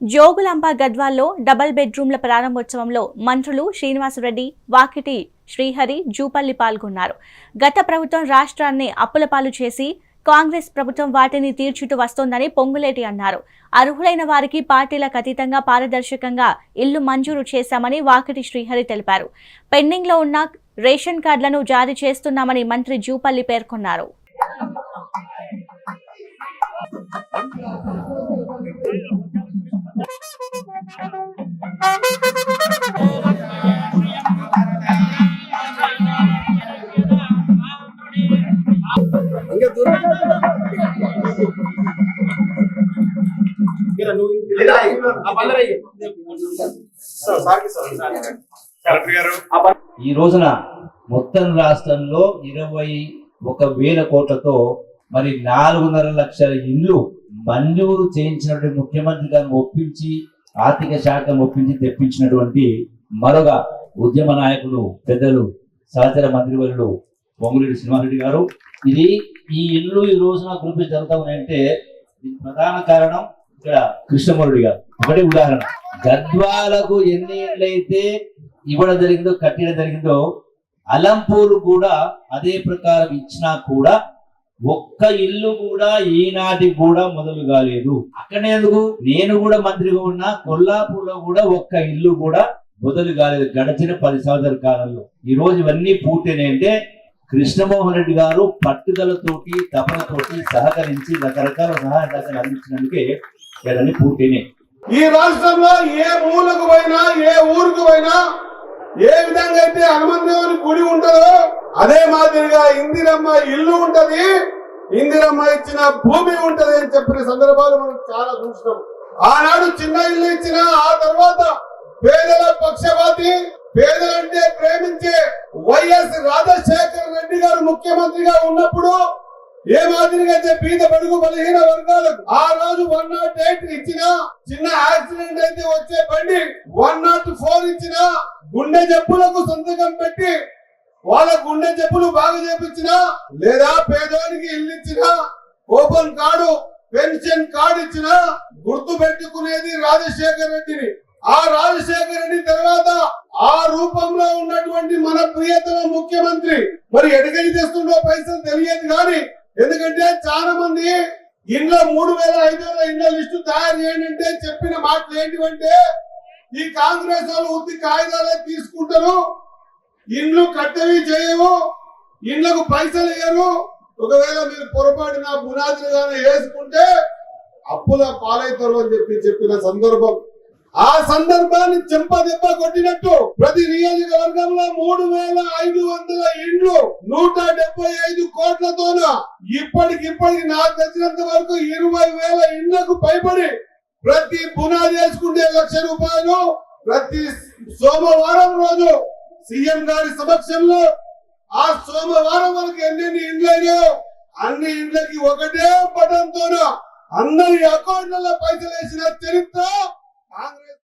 Jogulamba గద్వాల్లో double బెడ్రూమ్ల ప్రారంభోత్సవంలో మంత్రులు శ్రీనివాసరెడ్డి వాకిటి శ్రీహరి జూపల్లి పాల్గొన్నారు. గత ప్రభుత్వం రాష్ట్రాన్ని అప్పులపాలు చేసి కాంగ్రెస్ ప్రభుత్వం వాటిని తీర్చుతూ వస్తోందని పొంగులేటి అన్నారు. అర్హులైన వారికి పార్టీలకు అతీతంగా పారదర్శకంగా ఇల్లు మంజూరు చేశామని వాకిటి శ్రీహరి తెలిపారు. పెండింగ్లో ఉన్న రేషన్ కార్డులను జారీ చేస్తున్నామని మంత్రి జూపల్లి పేర్కొన్నారు. ఈ రోజున మొత్తం రాష్ట్రంలో ఇరవై ఒక వేల కోట్లతో మరి నాలుగున్నర లక్షల ఇల్లు మంజూరు చేయించినటువంటి ముఖ్యమంత్రి గారిని ఒప్పించి ఆర్థిక శాఖ ఒప్పించి తెప్పించినటువంటి మరొక ఉద్యమ నాయకులు పెద్దలు సహచర మంత్రివర్యులు పొంగులేటి శ్రీనివాసరెడ్డి గారు. ఇది ఈ ఇల్లు ఈ రోజున గ్రూప్ జరుగుతా ఉన్నాయంటే ప్రధాన కారణం ఇక్కడ కృష్ణమురుడి గారు. ఒకటి ఉదాహరణ. గద్వాలకు ఎన్ని ఇళ్ళైతే ఇవ్వడం జరిగిందో కట్టడం జరిగిందో అలంపూర్ కూడా అదే ప్రకారం ఇచ్చినా కూడా ఒక్క ఇల్లు కూడా ఈనాటి కూడా మొదలు కాలేదు. అక్కడే ఎందుకు? నేను కూడా మంత్రిగా ఉన్నా కొల్లాపూర్లో కూడా ఒక్క ఇల్లు కూడా మొదలు కాలేదు. గడిచిన పది సంవత్సరాల కాలంలో. ఈ రోజు ఇవన్నీ పూర్తయినాయంటే కృష్ణమోహన్ రెడ్డి గారు పట్టుదలతోటి తపనతోటి సహకరించి రకరకాల సహాయ సహకారాలు అందించినందుకే ఇవన్నీ పూర్తయినాయి. ఈ రాష్ట్రంలో ఏ మూలకు పోయినా ఏ ఊరుకు పోయినా ఏ విధంగా అయితే హనుమంతదేవుని గుడి ఉంటుందో అదే మాదిరిగా ఇందిరమ్మ ఇల్లు ఉంటది. ఇందిరమ్మ ఇచ్చిన భూమి ఉంటది అని చెప్పిన సందర్భాలు మనం చాలా చూసినాం. ఆనాడు చిన్న ఇల్లు ఇచ్చిన ఆ తర్వాత పేదల పక్షపాతి పేదలంటే ప్రేమించే వైఎస్ రాజశేఖర్ ముఖ్యమంత్రిగా ఉన్నప్పుడు ఏ మాదిరిగా అయితే బీద బడుగు బలహీన వర్గాలకు ఆ రోజు వన్ నాట్ ఎయిట్ ఇచ్చిన చిన్న యాక్సిడెంట్ అయితే వచ్చే బండి వన్ నాట్ ఫోర్ ఇచ్చిన గుండె జబ్బులకు సంతకం పెట్టి వాళ్ళ గుండె జబ్బులు బాగా చేపించిన లేదా పేదవానికి ఇల్లు ఇచ్చిన ఓపెన్ కార్డు పెన్షన్ కార్డు ఇచ్చిన గుర్తు పెట్టుకునేది రాజశేఖర్ రెడ్డిని. ఆ రాజశేఖర్ రెడ్డి తర్వాత ఆ రూపంలో ఉన్నటువంటి మన ప్రియతమ ముఖ్యమంత్రి. మరి ఎడగ తెలియదు కానీ ఎందుకంటే చాలా మంది ఇంట్లో మూడు వేల ఐదు వేల ఇండ్ల లిస్టు తయారు చేయండి అంటే చెప్పిన మాటలు ఏంటివంటే ఈ కాంగ్రెస్ వాళ్ళు ఉత్తి కాగితాలే తీసుకుంటారు ఇండ్లు కట్టవి చేయవు ఇండ్లకు పైసలు ఇయ్యరు. ఒకవేళ మీరు పొరపాటున పునాదులు గానే వేసుకుంటే అప్పుల పాలైతారు అని చెప్పి చెప్పిన సందర్భం. ఆ సందర్భాన్ని చెంప దెబ్బ కొట్టినట్టు ప్రతి నియోజకవర్గంలో మూడు వేల ఐదు వందల ఇండ్లు నూట డెబ్బై ఐదు కోట్లతోన ఇప్పటికిప్పటికి నాకు తెచ్చినంత వరకు ఇరవై వేల ఇండ్లకు పైబడి ప్రతి పునాది వేసుకుంటే లక్ష రూపాయలు ప్రతి సోమవారం రోజు సీఎం గారి సమక్షంలో ఆ సోమవారం వరకు ఎన్నెన్ని ఇండ్లైనా అన్ని ఇండ్లకి ఒకటే పటంతోన అందరి అకౌంట్లలో పైసలు వేసిన చరిత్ర కాంగ్రెస్